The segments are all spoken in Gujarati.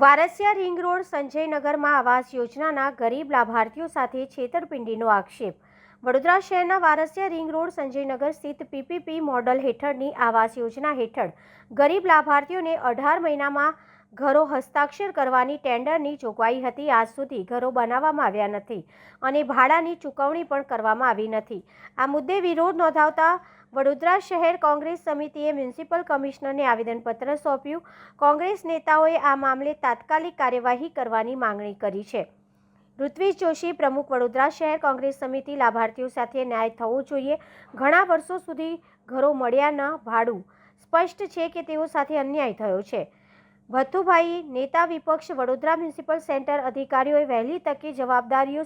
વારસિયા રિંગ રોડ સંજયનગરમાં આવાસ યોજનાના ગરીબ લાભાર્થીઓ સાથે છેતરપિંડીનો આક્ષેપ. વડોદરા શહેરના વારસિયા રિંગ રોડ સંજયનગર સ્થિત પીપીપી મોડલ હેઠળની આવાસ યોજના હેઠળ ગરીબ લાભાર્થીઓને અઢાર મહિનામાં ઘરો હસ્તાક્ષર કરવાની ટેન્ડરની જોગવાઈ હતી. આજ સુધી ઘરો બનાવવામાં આવ્યા નથી અને ભાડાની ચૂકવણી પણ કરવામાં આવી નથી. આ મુદ્દે વિરોધ નોંધાવતા વડોદરા શહેર કોંગ્રેસ સમિતિએ મ્યુનિસિપલ કમિશનરને આવેદનપત્ર સોંપ્યું. કોંગ્રેસ નેતાઓએ આ મામલે તાત્કાલિક કાર્યવાહી કરવાની માંગણી કરી છે. ઋત્વિજ જોશી, પ્રમુખ વડોદરા શહેર કોંગ્રેસ સમિતિ, લાભાર્થીઓ સાથે ન્યાય થવો જોઈએ. ઘણા વર્ષો સુધી ઘરો મળ્યા ન ભાડું. સ્પષ્ટ છે કે તેઓ સાથે અન્યાય થયો છે. ભથુભાઈ, નેતા વિપક્ષ વડોદરા મ્યુનિસિપલ સેન્ટર અધિકારીઓએ વહેલી તકે જવાબદારીઓ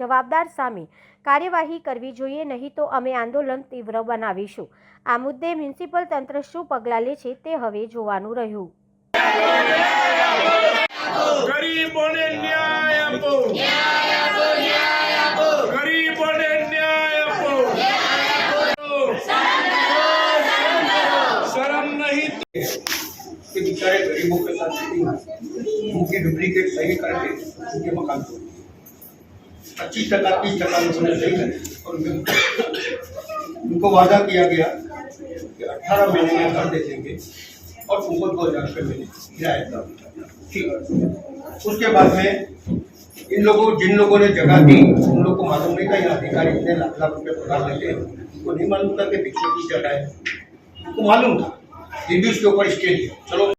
જવાબદાર સામે કાર્યવાહી કરવી જોઈએ, નહીં તો અમે આંદોલન તીવ્ર બનાવીશું. આ મુદ્દે મ્યુનિસિપલ તંત્ર શું પગલાં લે છે તે હવે જોવાનું રહ્યું. ગરીબોને गरीबों के साथ सीटिंग उनके डुप्लीकेट सही करके उनके मकान को। पच्चीस टका, तीस टका उन्होंने सही करे और उनको वादा किया गया कि अठारह महीने में घर दे देंगे और उनको दो हज़ार रुपये महीने किराया। ठीक। उसके बाद में इन लोगों, जिन लोगों ने जगह दी, उन लोग को मालूम नहीं था, ये अधिकारी इतने लाख लाख रुपये पगार लेते हैं। उनको नहीं मालूम था कि पिछले की जगह है। उनको मालूम था। रिव्यूज़ के ऊपर स्टेज लिया चलो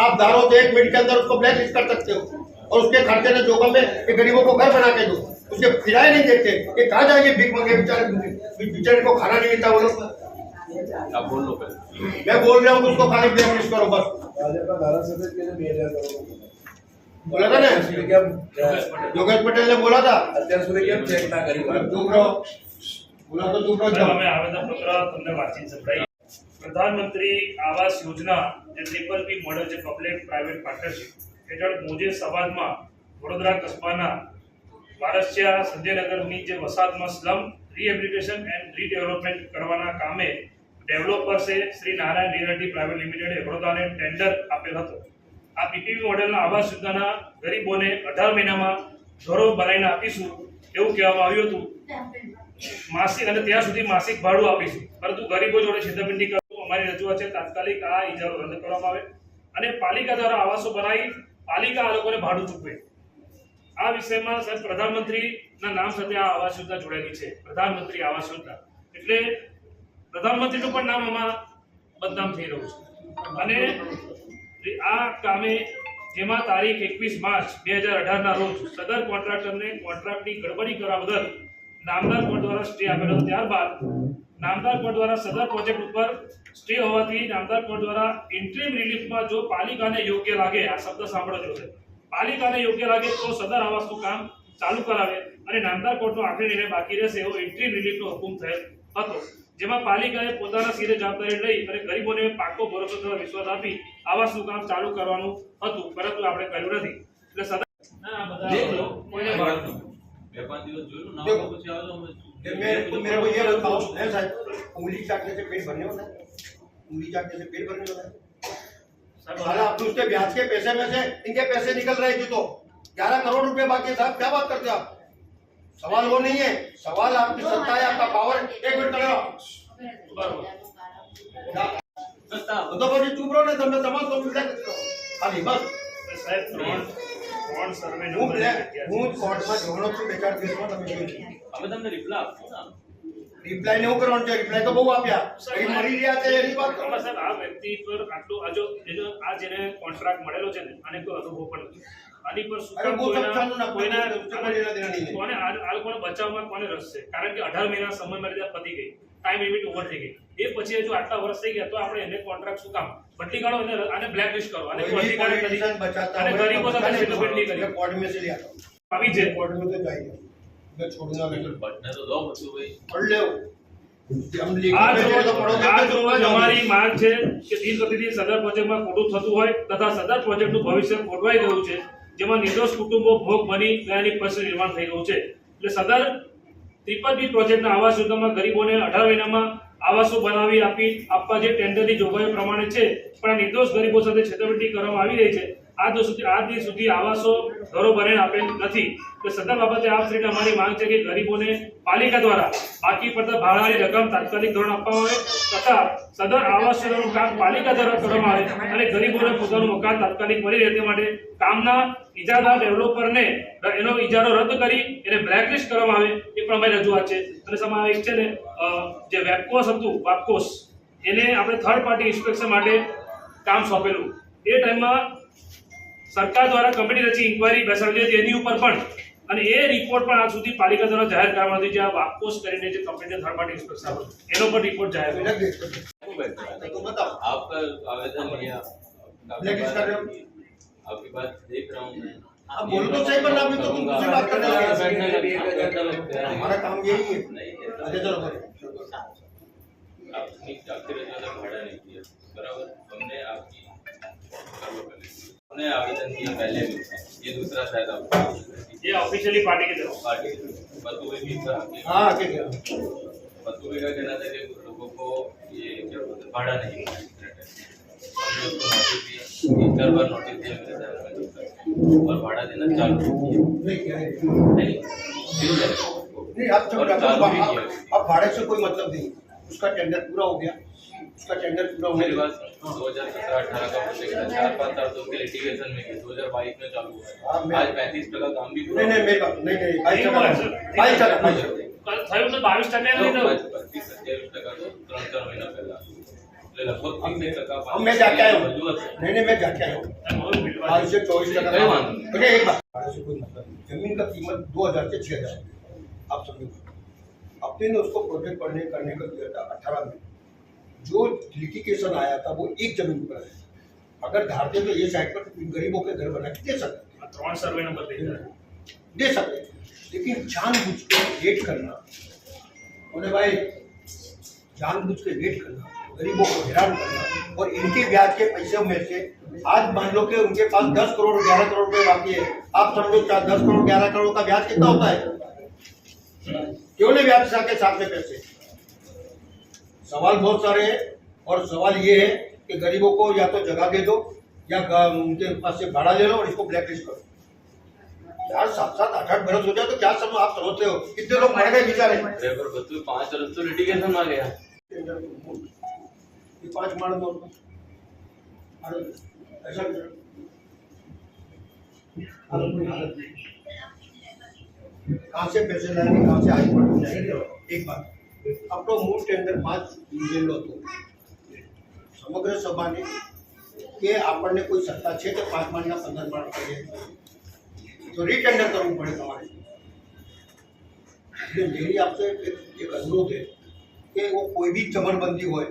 आप दारो तो एक मिनट के अंदर उसको ब्लैक लिस्ट कर सकते हो। और उसके खर्चे ने जोखम में एक गरीबों को घर बना के दो। उसके किराए नहीं देते। ये कहा जाएँगे बिग मंगे बेचारे? बिचारे को खाना नहीं मिलता वो लोग। बोल लो मैं बोल रहा हूँ उसको खाने ब्लैक लिस्ट करो बस। बोला था ना? योगेश पटेल ने बोला था। चेक ना करी बोला तो चुप रहो तुमने वाचिंग सब પ્રધાનમંત્રી આવાસ યોજના જે ટ્રિપલ પી મોડલ છે પબ્લિક પ્રાઇવેટ પાર્ટનરશીપ હેઠળ મોજે સમાજમાં વડોદરા કસ્બાના વારસિયા સંજયનગરની જે વસાહતમાં સ્લમ રિહેબિલિટેશન એન્ડ રીડેવલપમેન્ટ કરવાના કામે ડેવલપર્સે શ્રી નારાયણ રિયલ્ટી પ્રાઇવેટ લિમિટેડે વડોદરાને ટેન્ડર આપેલ હતો. આ પીપીપી મોડેલના આવાસ યોજનાના ગરીબોને અઢાર મહિનામાં ઘરો બનાવીને આપીશું એવું કહેવામાં આવ્યું હતું. માસિક અને ત્યાં સુધી માસિક ભાડું આપીશું. પરંતુ ગરીબો જોડે છેતરપિંડી અમારી રજૂઆત છે, તાત્કાલિક આ ઇજારો રદ કરવામાં આવે અને પાલિકા દ્વારા આવાસો બનાવી પાલિકા આ લોકોને ભાડું ચૂકવે. આ વિષયમાં સાહેબ પ્રધાનમંત્રીના નામ સાથે આ આવાસ યોજના જોડાયેલી છે. પ્રધાનમંત્રી આવાસ યોજના. એટલે પ્રધાનમંત્રીનું પણ નામ આમાં બદનામ થઈ રહ્યું છે. અને આ કામે જેમાં તારીખ એકવીસ માર્ચ બે હજાર અઢારના રોજ સદર કોન્ટ્રાક્ટરને કોન્ટ્રાક્ટની ગડબડી કરવા બદલ નામદાર કોર્ટ દ્વારા સ્ટે આપેલો ત્યારબાદ નામદાર કોર્ટ દ્વારા સદર પ્રોજેક્ટ ઉપર સ્ટે હોવાથી નામદાર કોર્ટ દ્વારા ઇન્ટ્રીમ રિલીફમાં જો પાલિકાને યોગ્ય લાગે આ શબ્દ સાંભળો છે પાલિકાને યોગ્ય લાગે તો સદર આવાસનું કામ ચાલુ કરાવે અને નામદાર કોર્ટનો આખરી નિર્ણય બાકી રહેશે એવો ઇન્ટ્રીમ રિલીફનો હુકમ થયેલ હતો. જેમાં પાલિકાએ પોતાના સીધે જવાબદારી લઈ અને ગરીબોને પાકો ભરોસો તથા વિશ્વાસ આપી આવાસનું કામ ચાલુ કરવાનું હતું પરંતુ આપણે કર્યું નથી. એટલે સદર ના, બધા કોઈને બે પાંચ દિવસ જોયું ના પછી આવજો અમે कि मेरे को मेरे को ये बताओ है साहब उंगली चाटने से पेट भरने होता है उंगली चाटने से पेट भरने होता है आप उसके ब्याज के पैसे में से इनके पैसे निकल रहे थे तो ग्यारह करोड़ रुपए बाकी साहब क्या बात करते हो आप सवाल वो नहीं है सवाल आपकी सत्ता है आपका पावर एक मिनट करो चुप रहो ना तो मैं समझ लो बस ત્રણ સર્વે હું. હું કોર્ટમાં ઝઘડો છું બે ચાર દિવસમાં તમે જોઈ. અમે તમને રિપ્લાય આપશું ને રિપ્લાય ને કરવાનું છે રિપ્લાય તો બહુ આપ્યા એ મરી રહ્યા છે એની વાત કરો સાહેબ આ વ્યક્તિ પર આટલું આ જો એનો આ જેને કોન્ટ્રાક્ટ મળેલો છે ને આને કોઈ અનુભવ પણ નથી આની પર સુકામ રસ છે? કારણ કે અઢાર મહિના સમય મર્યાદા પતી ગઈ. ટાઈમ લિમિટ ઓવર થઈ ગઈ. એ પછી જો આટલા વર્ષ થઈ ગયા તો આપણે એને કોન્ટ્રાક્ટ શું કામ? બદલી કાઢો બ્લેક લિસ્ટ કરો. અને છે. કે દિન પ્રતિદિન સદર પ્રોજેક્ટમાં ખોટું થતું હોય તથા સદર પ્રોજેક્ટનું ભવિષ્ય ખોટવાઈ ગયું છે. જેમાં નિર્દોષ કુટુંબો ભોગ બની ગયાની પરિસ્થિતિ નિર્માણ થઈ ગયું છે. એટલે સદર ત્રિપલ બી પ્રોજેક્ટના આવાસ યોજનામાં ગરીબોને અઢાર મહિનામાં આવાસો બનાવી આપી આપવા જે ટેન્ડરની જોગવાઈઓ પ્રમાણે છે, પણ આ નિર્દોષ ગરીબો સાથે છેતરપિંડી કરવામાં આવી રહી છે. આજ સુધી દિવસ સુધી આવાસો ઘરો આપેલ નથી, તો સદા બાબતે આપ શ્રીને અમારી માંગ છે કે ગરીબોને પાલિકા દ્વારા બાકી પડતા ભાડાની રકમ તાત્કાલિક ધોરણ આપવામાં આવે તથા સદર આવાસ યોજનાનું કામ પાલિકા દ્વારા કરવામાં આવે અને ગરીબોને પોતાનું મકાન તાત્કાલિક મળી રહે તે માટે કામના ઇજારા ડેવલપરને એનો ઇજારો રદ કરી એને બ્લેકલિસ્ટ કરવામાં આવે એ અમારી રજૂઆત છે. અને સમાવેશ છે ને જે વેપકોસ હતું વાપકોસ એને આપણે થર્ડ પાર્ટી ઇન્સ્પેક્શન માટે કામ સોંપેલું. એ ટાઈમમાં સરકાર દ્વારા કમિટી રચી ઇન્કવાયરી બેસાડેલી હતી એની ઉપર પણ અને એ રિપોર્ટ પણ આજ સુધી પાલિકા દ્વારા જાહેર કરવામાં નથી જે આ વાપકોસ કરીને જે કંપની થર્ડ પાર્ટી ઇન્સ્પેક્શન હતો એનો પણ રિપોર્ટ જાહેર કર્યો. लग गए तो बताओ आपका आवेदन लिया आपकी लेकिन बात सर- रखी, आपकी बात देख रहा हूँ मैं आप बोलो तो सही पर अभी तो तुम करूंगा। दूसरी बात कर रहे हो। बैठने लगते हैं, बैठने लगते हैं। हमारा काम यही है नहीं ऐसा अच्छा चलो बोलो आपने आपके रजवाड़ा भाड़ा नहीं किया बराबर हमने आपकी करो उन्होंने आवेदन दिया पहले भी ये दूसरा शायद ये ऑफिशियली पार्टी के तरफ़। पार्टी की तरफ़। बतूबे भी इसका हाँ क्या क्या बतूबे का कहना था कि लोगों को ये क्या बोलते हैं भाड़ा नहीं तीन चार बार नोटिस दिया मेरे साहब और भाड़ा देना चालू नहीं आप अब भाड़े से कोई मतलब नहीं। उसका टेंडर पूरा हो गया। उसका टेंडर पूरा होने के बाद दो हज़ार सत्रह अठारह का प्रोजेक्ट चार पाँच साल तो उसके लिटिगेशन में दो हज़ार बाईस में चालू हुआ हाँ, आज पैंतीस टका काम भी नहीं नहीं नहीं नहीं बाईस टका बाईस टका बाईस टका बाईस टका टका तो चार महीना पहला। मैं हूँ। नहीं नहीं मैं हूँ। से चौबीस अरे एक ज़मीन का कीमत दो हज़ार से छह हज़ार। आप समझो। अपने ने उसको प्रोजेक्ट पढ़ने करने का दिया था अठारह में। जो लिटिगेशन आया था वो एक ज़मीन पर है अगर धारते तो ये साइड पर गरीबों के घर बना के दे सकते त्रण सर्वे नंबर दे सकते लेकिन जानबूझ के वेट करना। बोले भाई जानबूझ के वेट करना। गरीबों को हैरान करना। और इनके ब्याज के पैसे में से आज मान लो कि उनके पास दस करोड़ ग्यारह करोड़ रुपए बाकी है। आप समझो दस करोड़ ग्यारह करोड़ का ब्याज कितना होता है? क्यों नहीं ब्याज के साथ में पैसे? सवाल बहुत सारे हैं और सवाल ये है कि गरीबों को या तो जगह दे दो या उनके पास से भाड़ा ले लो और इसको ब्लैकलिस्ट करो। यार सात सात आठ आठ बरस हो जाए तो क्या समझ आप समझते हो? कितने लोग मर गए बेचारे? पाँच वर्ष तो लिटिगेशन में गया पाँच मार दो। अरे, ऐसा। कहाँ से पैसे लाएँगे कहाँ से आगे बढ़ जाएँगे? एक बात। આપણો મૂળ ટેન્ડર પાંચ લીધેલો હતો સમગ્ર સભાને કે આપણને કોઈ સત્તા છે કે પાંચ માળના પંદર માળ કરીએ તો રીટેન્ડર કરવું પડે તમારે એટલે मेरी आपसे एक, एक अनुरोध है कि वो कोई भी चमरबंदी हो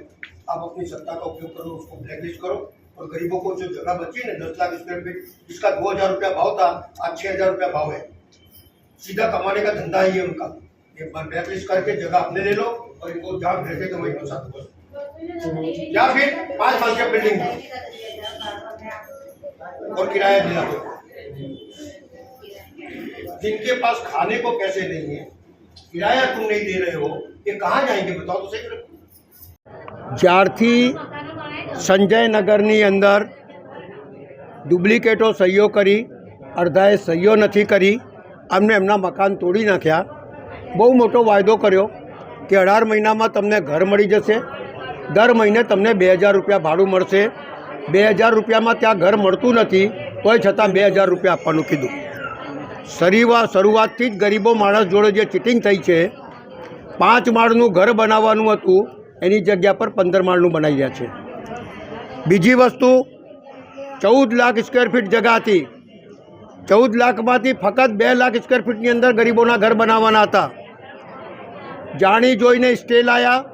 आप अपनी सत्ता का उपयोग करो उसको ब्लैकलिस्ट करो और गरीबों को जो जगह बची है ना दस लाख स्क्वायर फीट इसका दो हजार रुपया भाव था आज छह हजार रुपया भाव है सीधा कमाने का धंधा ही है उनका एक बार ब्लैकलिस्ट करके जगह अपने ले लो और इनको जहाँ भेजे तो वहीं पहुंचा दो या फिर पांच माल की बिल्डिंग और किराया दिला दो जिनके पास खाने को पैसे नहीं है किराया तुम नहीं दे रहे हो ये कहाँ जाएंगे बताओ तो सही જ્યારથી સંજયનગરની અંદર ડુપ્લિકેટો સહીઓ કરી અડધાએ સહીઓ નથી કરી અમને એમના મકાન તોડી નાખ્યા બહુ મોટો વાયદો કર્યો કે અઢાર મહિનામાં તમને ઘર મળી જશે. દર મહિને તમને બે હજાર રૂપિયા ભાડું મળશે. બે હજાર રૂપિયામાં ત્યાં ઘર મળતું નથી, તોય છતાં બે હજાર રૂપિયા આપવાનું કીધું. શરીવા શરૂઆતથી જ ગરીબો માણસ જોડે જે ચીટિંગ થઈ છે, પાંચ માળનું ઘર બનાવવાનું હતું, એની જગ્યા પર પંદર માળનું બનાવી રહ્યા છે. બીજી વસ્તુ, ચૌદ લાખ સ્ક્વેર ફીટ જગા હતી. ચૌદ લાખમાંથી ફક્ત બે લાખ સ્ક્વેર ફીટની અંદર ગરીબોના ઘર બનાવવાના હતા. જાણી જોઈને સ્ટે લાયા,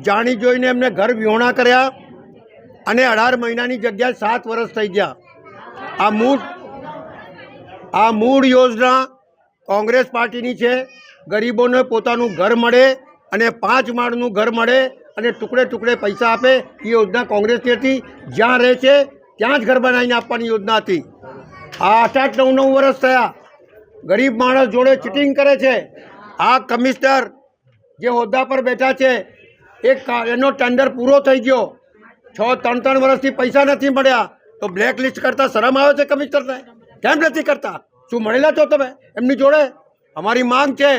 જાણી જોઈને એમને ઘર વિહોણા કર્યા અને અઢાર મહિનાની જગ્યાએ સાત વર્ષ થઈ ગયા. આ મૂળ આ મૂળ યોજના કોંગ્રેસ પાર્ટીની છે. ગરીબોને પોતાનું ઘર મળે અને પાંચ માળનું ઘર મળે અને ટુકડે ટુકડે પૈસા આપે. એ યોજના કોંગ્રેસની હતી. જ્યાં રહે છે, ત્યાં જ ઘર બનાવીને આપવાની યોજના હતી. આ આઠ આઠ નવ નવ વર્ષ થયા. ગરીબ માણસ જોડે ચીટિંગ કરે છે. આ કમિશનર જે હોદ્દા પર બેઠા છે એનો ટેન્ડર પૂરો થઈ ગયો. છ, ત્રણ ત્રણ વર્ષથી પૈસા નથી મળ્યા. તો બ્લેક લિસ્ટ કરતા શરમ આવે છે કમિશનરને કેમ નથી કરતા? શું મળેલા છો તમે? એમની જોડે? અમારી માંગ છે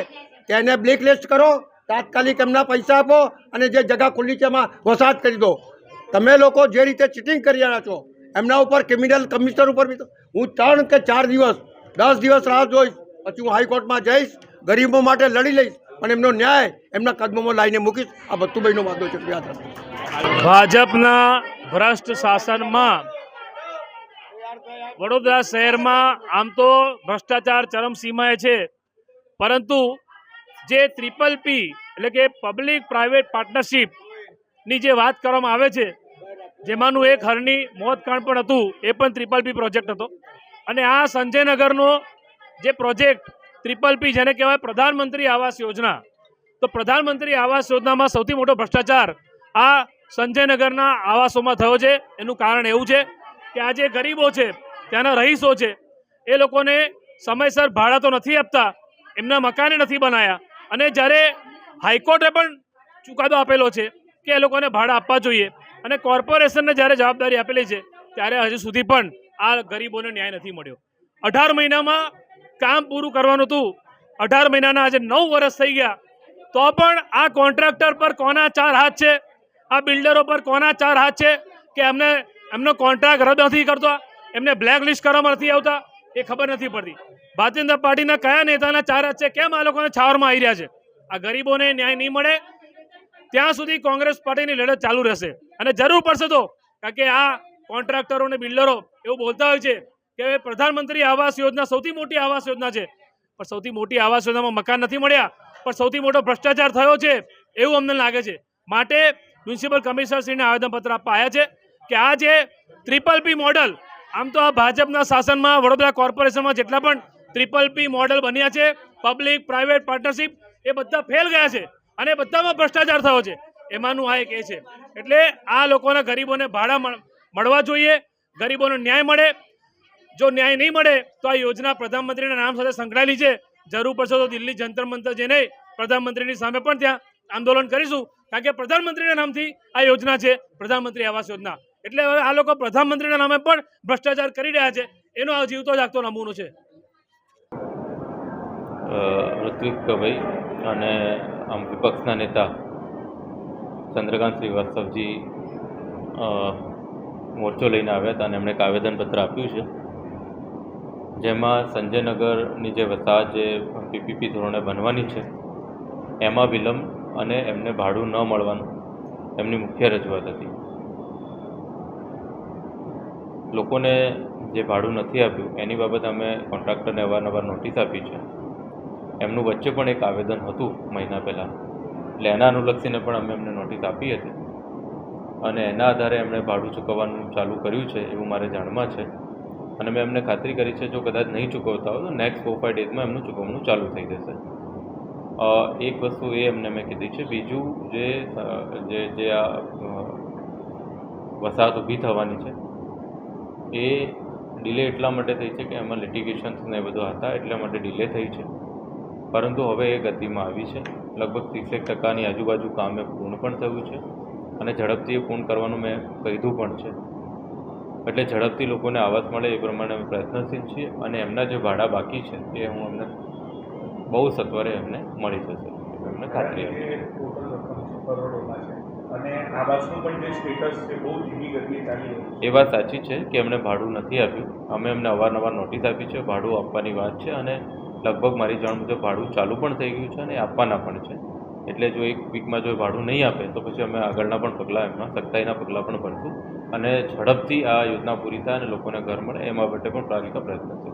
કે એને બ્લેક લિસ્ટ કરો, તાત્કાલિક એમના પૈસા આપો અને જે જગા ખુલ્લી છે એમાં વસાહત કરી દો. તમે લોકો જે રીતે ચીટિંગ કરી રહ્યા છો, એમના ઉપર ક્રિમિનલ કમિશનર ઉપર બી હું ત્રણ કે ચાર દિવસ, દસ દિવસ રાહ જોઈશ. પછી હું હાઈકોર્ટમાં જઈશ, ગરીબો માટે લડી લઈશ. અને એમનો ન્યાય એમના કદમોમાં લાવીને મૂકીશ. આ બત્તુભાઈનો વાદો છે. યાદ રાખો ભાજપના ભ્રષ્ટ શાસનમાં વડોદરા શહેરમાં આમ તો ભ્રષ્ટાચાર ચરમસીમાએ છે. પરંતુ જે ટ્રિપલ પી એટલે કે પબ્લિક પ્રાઇવેટ પાર્ટનરશીપની જે વાત કરવામાં આવે છે, જેમાંનું એક હરની મોતકાંડ પણ હતું, એ પણ ત્રિપલ પી પ્રોજેક્ટ હતો. અને આ સંજયનગરનો જે પ્રોજેક્ટ ટ્રિપલ પી જેને કહેવાય પ્રધાનમંત્રી આવાસ યોજના. તો પ્રધાનમંત્રી આવાસ યોજનામાં સૌથી મોટો ભ્રષ્ટાચાર આ સંજયનગરના આવાસોમાં થયો છે. એનું કારણ એવું છે કે આ જે ગરીબો છે, ત્યાંના રહીશો છે, એ લોકોને સમયસર ભાડા તો નથી આપતા, એમના મકાને નથી બનાયા. અને જ્યારે હાઈકોર્ટે પણ ચુકાદો આપેલો છે કે એ લોકોને ભાડા આપવા જોઈએ અને કોર્પોરેશનને જ્યારે જવાબદારી આપેલી છે, ત્યારે હજુ સુધી પણ આ ગરીબોને ન્યાય નથી મળ્યો. અઢાર મહિનામાં કામ પૂરું કરવાનું હતું. અઢાર મહિનાના આજે નવ વર્ષ થઈ ગયા. તો પણ આ કોન્ટ્રાક્ટર પર કોના ચાર હાથ છે? આ બિલ્ડરો પર કોના ચાર હાથ છે કે એમને, એમનો કોન્ટ્રાક્ટ રદ નથી કરતો? એમને બ્લેક લિસ્ટ કરવામાં નથી આવતા? એ ખબર નથી પડતી. ભારતીય જનતા પાર્ટીના કયા નેતાના ચાર હાથ છે? કેમ આ લોકોને છાવરમાં આવી રહ્યા છે? આ ગરીબોને ન્યાય નહીં મળે? ત્યાં સુધી કોંગ્રેસ પાર્ટીની લડત ચાલુ રહેશે. અને જરૂર પડશે તો, કારણ કે આ કોન્ટ્રાક્ટરો અને બિલ્ડરો એવું બોલતા હોય છે કે પ્રધાનમંત્રી આવાસ યોજના સૌથી મોટી આવાસ યોજના છે. પણ સૌથી મોટી આવાસ યોજનામાં મકાન નથી મળ્યા, પણ સૌથી મોટો ભ્રષ્ટાચાર થયો છે એવું અમને લાગે છે. માટે મ્યુનિસિપલ કમિશનરશ્રીને આવેદનપત્ર આપવા આવ્યા છે કે આ જે ટ્રિપલ પી મોડલ, આમ તો આ ભાજપના શાસનમાં વડોદરા કોર્પોરેશનમાં જેટલા પણ ટ્રિપલ પી મોડલ બન્યા છે, પબ્લિક, પ્રાઇવેટ, પાર્ટનરશિપ, એ બધા ફેલ ગયા છે અને બધામાં ભ્રષ્ટાચાર થયો છે. એમાંનું આ એક એ છે. એટલે આ લોકોના ગરીબોને ભાડા મળવા જોઈએ, ગરીબોને ન્યાય મળે જો ન્યાય નહીં મળે તો આ યોજના પ્રધાનમંત્રીના નામ સાથે સંકળાયેલી છે. જરૂર પડશે તો દિલ્હી જંતર મંતર જઈને પ્રધાનમંત્રીની સામે પણ ત્યાં આંદોલન કરીશું. કારણ કે પ્રધાનમંત્રીના નામથી આ યોજના છે પ્રધાનમંત્રી આવાસ યોજના. એટલે હવે આ લોકો પ્રધાનમંત્રીના નામે પણ ભ્રષ્ટાચાર કરી રહ્યા છે. એનો આ જીવતો જાગતો નમૂનો છે. અ, ઋત્વિકભાઈ અને આમ વિપક્ષના નેતા ચંદ્રકાંત શ્રીવાસ્તવજી મોરચો લઈને આવ્યા હતા અને એમણે એક આવેદનપત્ર આપ્યું છે. જેમાં સંજયનગરની જે વસાહત જે પીપીપી ધોરણે બનવાની છે, એમાં વિલંબ અને એમને ભાડું ન મળવાનું, એમની મુખ્ય રજૂઆત હતી. લોકોને જે ભાડું નથી આપ્યું, એની બાબત અમે કોન્ટ્રાક્ટરને અવારનવાર નોટિસ આપી છે. એમનું વચ્ચે પણ એક આવેદન હતું મહિના પહેલાં, એટલે એના અનુલક્ષીને પણ અમે એમને નોટિસ આપી હતી. અને એના આધારે એમણે ભાડું ચૂકવવાનું ચાલુ કર્યું છે એવું મારે જાણમાં છે. અને મેં એમને ખાતરી કરી છે, જો કદાચ નહીં ચૂકવતા હોય તો નેક્સ્ટ ફોર ફાઇવ ડેઝમાં એમનું ચૂકવણું ચાલુ થઈ જશે. એક વસ્તુ એ એમને મેં કીધી છે, બીજું જે જે જે આ વસાહત ઊભી થવાની છે, એ ડિલે એટલા માટે થઈ છે કે એમાં લિટિગેશન્સ ને એ બધું હતા, એટલા માટે ડિલે થઈ છે. પરંતુ હવે એ ગતિમાં આવી છે. લગભગ ત્રીસેક ટકાની આજુબાજુ કામ એ પૂર્ણ પણ થયું છે અને ઝડપથી એ પૂર્ણ કરવાનું મેં કીધું પણ છે. એટલે ઝડપથી લોકોને આવાસ મળે એ પ્રમાણે અમે પ્રયત્નશીલ છીએ અને એમના જે ભાડા બાકી છે એ હું એમને બહુ સત્વરે એમને મળી જશે. એમને ખાતરી આપી એ વાત સાચી છે કે એમને ભાડું નથી આપ્યું. અમે એમને અવારનવાર નોટિસ આપી છે ભાડું આપવાની વાત છે અને લગભગ મારી જાણ મુજબ ભાડું ચાલુ પણ થઈ ગયું છે અને આપવાના પણ છે. એટલે જો એક વીકમાં જો ભાડું નહીં આપે, તો પછી અમે આગળના પણ પગલાં એમના સખ્તાઈના પગલાં પણ ભરશું. અને ઝડપથી આ યોજના પૂરી થાય અને લોકોને ઘર મળે, એમાં માટે પણ પ્રાથમિક પ્રયત્ન છે.